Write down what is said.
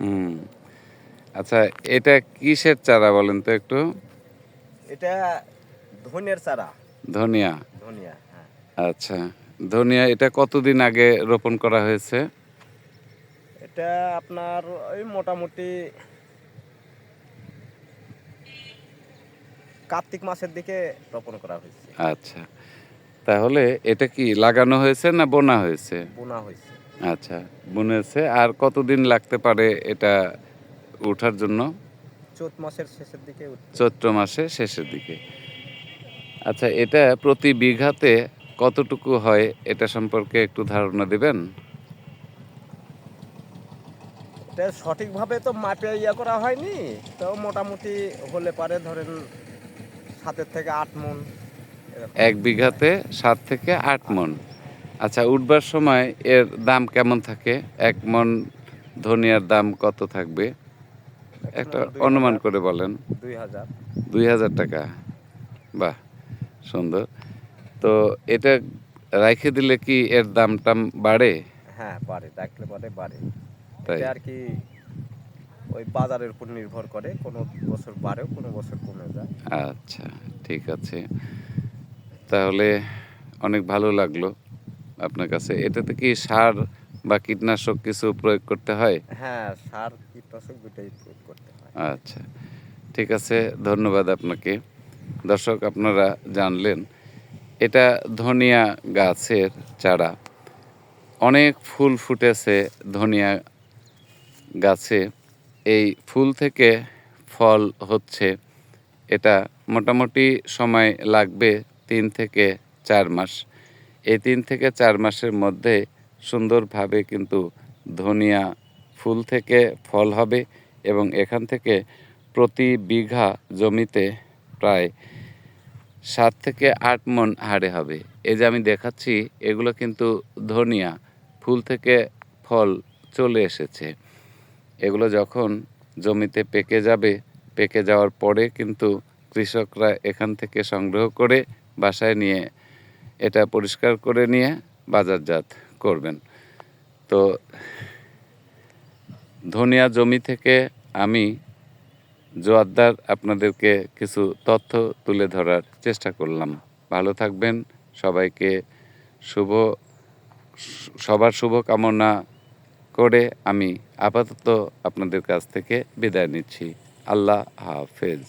হুম। আচ্ছা এটা কিসের চারা বলেন তো একটু? এটা ধনের চারা। ধনিয়া? ধনিয়া হ্যাঁ। আচ্ছা ধনিয়া এটা কতদিন আগে রোপণ করা হয়েছে? এটা আপনার ওই মোটামুটি কার্তিক মাসের দিকে রোপণ করা হয়েছে। আচ্ছা তাহলে এটা কি লাগানো হয়েছে না বোনা হয়েছে? বোনা হয়েছে। আচ্ছা বুনেছে। আর কতদিন লাগতে পারে এটা ওঠার জন্য? চৈত মাসের শেষের দিকে চৈত্র মাসে শেষের দিকে। আচ্ছা এটা প্রতি বিঘাতে কতটুকু হয়? এটা সম্পর্কে একটু ধারণা দিবেন? এটা সঠিকভাবে তো মাপে ইয়া করা হয়নি। তো মোটামুটি হলে পারে ধরেন সাতের থেকে আট মন। এক বিঘাতে সাত থেকে আট মন। আচ্ছা উঠবার সময় এর দাম কেমন থাকে? এক মন ধনিয়ার দাম কত থাকবে? একটা অনুমান করে বলেন। দুই হাজার। টাকা। বাহ সুন্দর। তো এটা রাইখে দিলে কি এর দাম টাম বাড়ে? হ্যাঁ বাড়ে। ডাকলে পারে বাড়ে। তাই। আর কি ওই বাজারের উপর নির্ভর করে। কোনো বছর বাড়েও কোনো বছর কমে যায়। আচ্ছা ঠিক আছে। তাহলে অনেক ভালো লাগল। আপনার কাছে? এটাতে কি সার বা কীটনাশক কিছু প্রয়োগ করতে হয়? হ্যাঁ সার কীটনাশক দুটাই প্রয়োগ করতে হয়। আচ্ছা ঠিক আছে ধন্যবাদ আপনাকে। দর্শক আপনারা জানলেন এটা ধনিয়া গাছের চারা। অনেক ফুল ফুটেছে ধনিয়া গাছে। এই ফুল থেকে ফল হচ্ছে। এটা মোটামুটি সময় লাগবে তিন থেকে চার মাস। এই তিন থেকে চার মাসের মধ্যে সুন্দরভাবে কিন্তু ধনিয়া ফুল থেকে ফল হবে এবং এখান থেকে প্রতি বিঘা জমিতে প্রায় সাত থেকে আট মন হারে হবে। এই যে আমি দেখাচ্ছি, এগুলো কিন্তু ধনিয়া ফুল থেকে ফল চলে এসেছে। এগুলো যখন জমিতে পেকে যাবে, পেকে যাওয়ার পরে কিন্তু কৃষকরা এখান থেকে সংগ্রহ করে বাসায় নিয়ে এটা পরিষ্কার করে নিয়ে বাজারজাত করবেন। তো ধনিয়া জমি থেকে আমি জোয়ারদার আপনাদেরকে কিছু তথ্য তুলে ধরার চেষ্টা করলাম। ভালো থাকবেন, সবাইকে শুভ, সবার শুভ কামনা করে আমি আপাতত আপনাদের কাছ থেকে বিদায় নিচ্ছি। আল্লাহ হাফেজ।